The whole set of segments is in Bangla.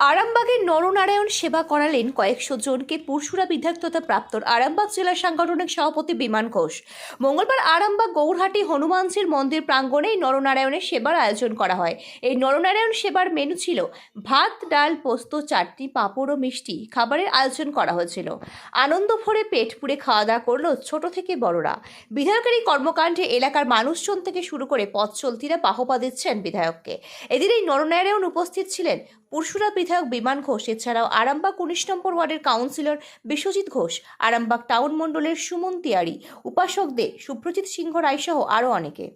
আরামবাগের নরনারায়ণ সেবা করালেন কয়েকশো জনকে পুরসুরা বিধায়ক তথা প্রাপ্তর আরামবাগ জেলা সাংগঠনিক সভাপতি বিমান ঘোষ। মঙ্গলবার আরামবাগ গৌরহাটি হনুমানজির মন্দির প্রাঙ্গণে নরনারায়ণের সেবার আয়োজন করা হয়। এই নরনারায়ণ সেবার মেনু ছিল ভাত, ডাল, পোস্ত, চাটনি, পাঁপড় ও মিষ্টি খাবারের আয়োজন করা হয়েছিল। আনন্দ ভরে পেট পুড়ে খাওয়া দাওয়া করল ছোট থেকে বড়রা। বিধায়কের এই কর্মকাণ্ডে এলাকার মানুষজন থেকে শুরু করে পথ চলতিরা বাহবা দিচ্ছেন বিধায়ককে। এদিন এই নরনারায়ণ উপস্থিত ছিলেন পুরসুরা বিধায়ক বিমান ঘোষ, এছাড়াও আরামবাগ উনিশ নম্বর ওয়ার্ডের কাউন্সিলর বিশ্বজিৎ ঘোষ, আরামবাগ টাউন মণ্ডলের সুমন তিয়ারি, উপাসক দে সুপ্রজিৎ সিংহ রায় সহ আরও অনেকে।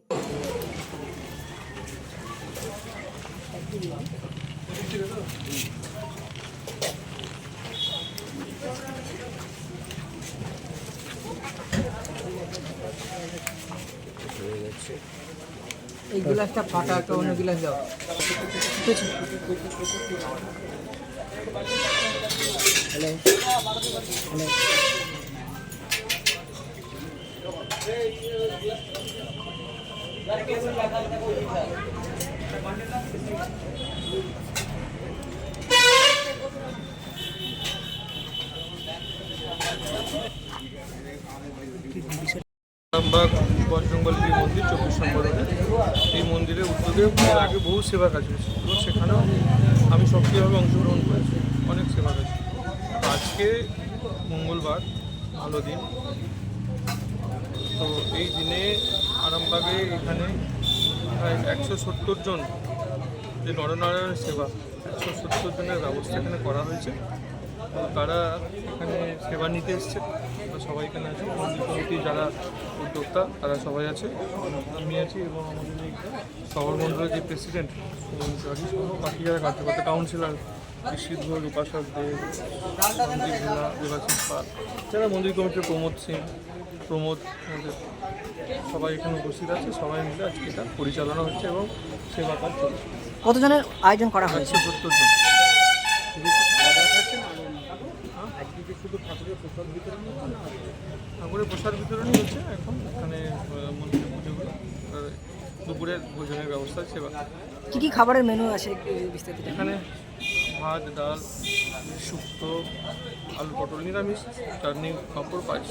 এই গ্লাসটা ফাটা একটা অন্য গ্লাস দাও হ্যালো হ্যালো রামবাগ বজরঙ্গল যে মন্দির চব্বিশ নম্বর এই মন্দিরের উদ্যোগে আগে বহু সেবা কাজ হয়েছে এবং সেখানেও আমি সক্রিয়ভাবে অংশগ্রহণ করেছি, অনেক সেবা কাজ। আজকে মঙ্গলবার, ভালো দিন। তো এই দিনে আরামবাগে এখানে প্রায় একশো সত্তর জন যে নরনারায়ণের সেবা, একশো সত্তর জনের ব্যবস্থা এখানে করা হয়েছে। তারা এখানে সেবা নিতে এসছে। সবাই এখানে আছে। মন্দির কমিটি যারা উদ্যোক্তা তারা সবাই আছে। আমি আছি এবং আমাদের শহর মন্ডলের যে প্রেসিডেন্ট সহ বাকি যারা কার্যকর্তা কাউন্সিলর বিশ্বজিৎ ঘোষ উপাসক দেব সঞ্জীব ভোলা দেবাশিস পাল যারা মন্দির কমিটির প্রমোদ সিং প্রমোদ সবাই এখানে উপস্থিত আছে। সবাই মিলে আজকে এটা পরিচালনা হচ্ছে এবং সেবা কাজ চলছে। কতজনের আয়োজন করা হয়েছে? সত্তর জন। ঠাকুরের প্রসাদ বিতরণই হচ্ছে এখন এখানে মন্দিরের মন্দিরে পুজোগুলো আর দুপুরের ভোজনের ব্যবস্থা আছে কি কি খাবারের মেনু আছে বিস্তারিত এখানে ভাত ডাল শুক্তো আলু পটল নিরামিষ চাটনি পাঁপড় পায়েস।